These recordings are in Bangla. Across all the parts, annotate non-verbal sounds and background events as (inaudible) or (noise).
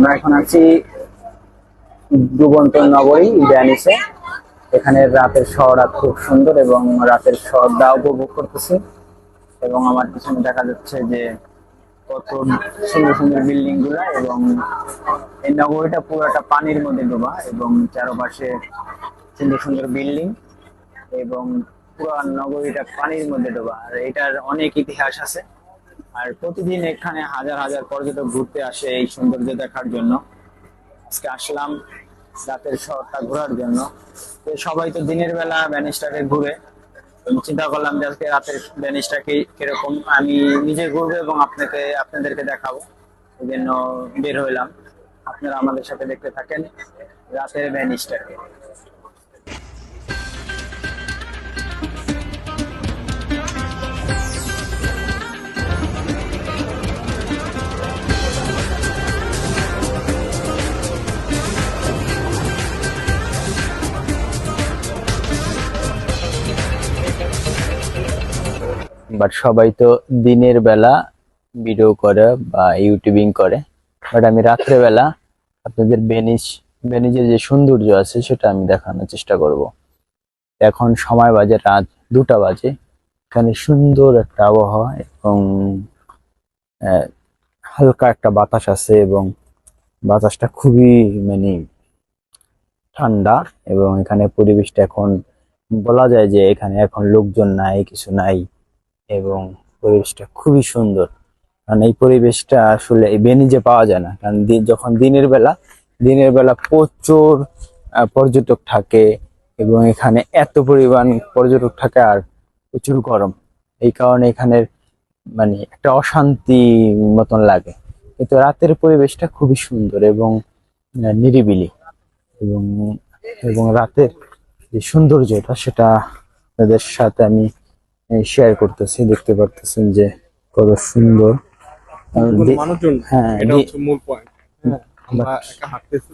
আমরা এখন আছি ডুবন্ত নগরী ভ্যানিসে এখানে রাতের শহরটা খুব সুন্দর এবং রাতের শহরটা উপভোগ করতেছি। এবং আমার পিছনে দেখা যাচ্ছে যে কত সুন্দর সুন্দর বিল্ডিংগুলা এবং এই নগরীটা পুরোটা পানির মধ্যে ডোবা এবং চারপাশে সুন্দর সুন্দর বিল্ডিং এবং পুরো নগরীটা পানির মধ্যে ডোবা। আর এটার অনেক ইতিহাস আছে। আর প্রতিদিন এখানে হাজার হাজার পর্যটক ঘুরতে আসে এই সৌন্দর্য দেখার জন্য। আজকে আসলাম রাতের শহরটা ঘোরার জন্য। তো সবাই তো দিনের বেলা ভ্যানিসটাকে ঘুরে। চিন্তা করলাম যে আজকে রাতের ভ্যানিসটা কীরকম, আমি নিজে ঘুরবো এবং আপনাকে, আপনাদেরকে দেখাবো। এই জন্য বের হইলাম। আপনারা আমাদের সাথে দেখতে থাকেন রাতের ভ্যানিসটাকে বাট সবাই তো দিনের বেলা ভিডিও করে বা ইউটিউবিং করে। বাট আমি রাত্রে বেলা আপনাদের বেনিস বেনিজের যে সৌন্দর্য আছে সেটা আমি দেখানোর চেষ্টা করব। এখন সময় বাজে রাত দুটা বাজে। এখানে সুন্দর একটা আবহাওয়া এবং হালকা একটা বাতাস আছে এবং বাতাসটা খুবই মানে ঠান্ডা এবং এখানে পরিবেশটা এখন বলা যায় যে এখানে এখন লোকজন নাই, কিছু নাই। এবং পরিবেশটা খুবই সুন্দর। কারণ এই পরিবেশটা আসলে বেনিজে পাওয়া যায় না, কারণ যখন দিনের বেলা দিনের বেলা প্রচুর পর্যটক থাকে এবং এখানে এত পরিমাণ পর্যটক থাকে আর প্রচুর গরম। এই কারণে এখানের মানে একটা অশান্তি মতন লাগে। কিন্তু রাতের পরিবেশটা খুবই সুন্দর এবং নিরিবিলি এবং এবং রাতের যে সৌন্দর্যটা, সেটা তাদের সাথে আমি শেয়ার করতেছি দেখতে পারতেছেন যে কত সুন্দর। হ্যাঁ এটা হচ্ছে মূল পয়েন্ট আমরা হাঁটতেছি।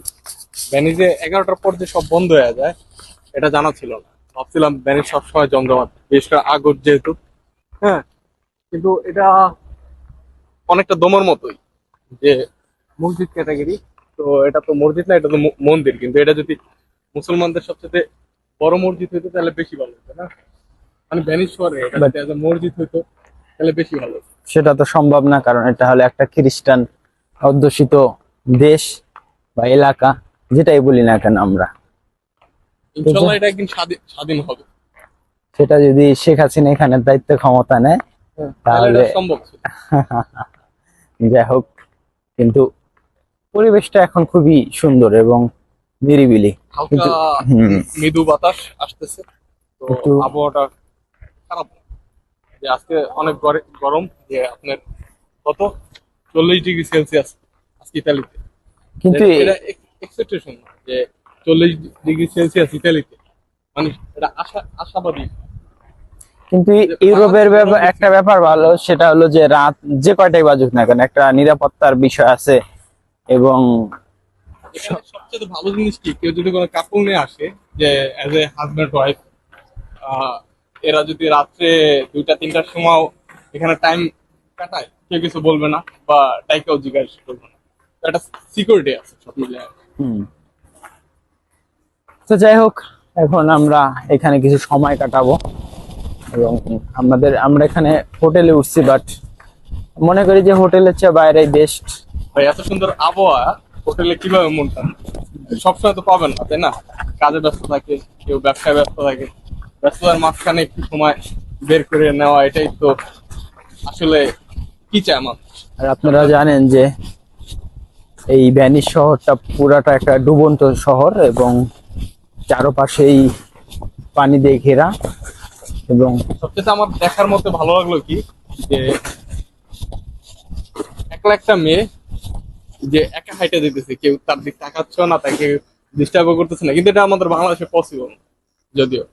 ভ্যানিজে এগারোটার পর যে সব বন্ধ হয়ে যায় এটা জানা ছিল না। ভাবছিলাম ভ্যানিজ সবসময় জমজমাট বিশেষ করে আগর যেহেতু। হ্যাঁ কিন্তু এটা অনেকটা দমর মতোই যে মসজিদ ক্যাটাগরি তো এটা তো মসজিদ না এটা তো মন্দির। কিন্তু এটা যদি মুসলমানদের সবচেয়ে বড় মসজিদ হইতো তাহলে বেশি ভালো হতো না? মানে a মসজিদ হইতো তাহলে বেশি ভালো। সেটা তো সম্ভব না কারণ এটা হলো একটা খ্রিস্টান অধ্যুষিত দেশ বা এলাকা যেটাই বলি না কেন আমরা। ইনশাল্লাহ এটা একদিন স্বাধীন হবে। সেটা যদি শেখ হাসিনা এখানে দায়িত্ব ক্ষমতা নেয় তাহলে সম্ভব (laughs) যাই হোক কিন্তু পরিবেশটা এখন খুবই সুন্দর এবং নিরিবিলি। মৃদু বাতাস আসতেছে তো আবহাওয়াটা খারাপ। যে আজকে অনেক গরে- গরম যে আপনার কত? চল্লিশ ডিগ্রি সেলসিয়াস আজকে ইতালিতে। কিন্তু এটা এক্সপেকটেশন যে চল্লিশ ডিগ্রি সেলসিয়াস ইতালিতে। মানে এটা আশা আশাবাদী। কিন্তু ইউরোপের ব্যাপার একটা ব্যাপার ভালো সেটা হলো যে রাত যে কয়টাই বাজুক না কেন একটা নিরাপত্তার বিষয় আছে এবং সবচেয়ে ভালো জিনিস কি? কেউ যদি কোনো কাপড় নিয়ে আসে যে অ্যাজ এ হাজব্যান্ড ওয়াইফ এরা যদি রাত্রে দুইটা তিনটার সময় এখানে টাইম কাটায় কেউ কিছু বলবে না বা ডাইকেও জিজ্ঞাসা করবে না। একটা সিকিউরিটি আছে সব মিলে হুম। তো যাই হোক এখন আমরা এখানে কিছু সময় কাটাবো এবং আমাদের আমরা এখানে হোটেলে উঠছি বাট মনে করি যে হোটেলের চেয়ে বাইরে বেস্ট ভাই এত সুন্দর আবহাওয়া হোটেলে কীভাবে মনটা? সবসময় তো পাবেন না তাই না? কাজে ব্যস্ত থাকে কেউ ব্যবসায় ব্যস্ত থাকে। ব্যস্ততার মাঝখানে একটু সময় বের করে নেওয়া এটাই তো আসলে কি চায় আমার আর আপনারা জানেন যে এই ভ্যানিস শহরটা পুরাটা একটা ডুবন্ত শহর এবং চারপাশেই পানি দিয়ে ঘেরা এবং সবচেয়ে আমার দেখার মতো ভালো লাগল কি যে একলা একটা মেয়ে যে একা হাইটে দিতেছে কেউ তার দিক তাকাচ্ছ না তাকে ডিস্টার্ব করতেছে না কিন্তু এটা আমাদের বাংলাদেশে পসিবল যদিও।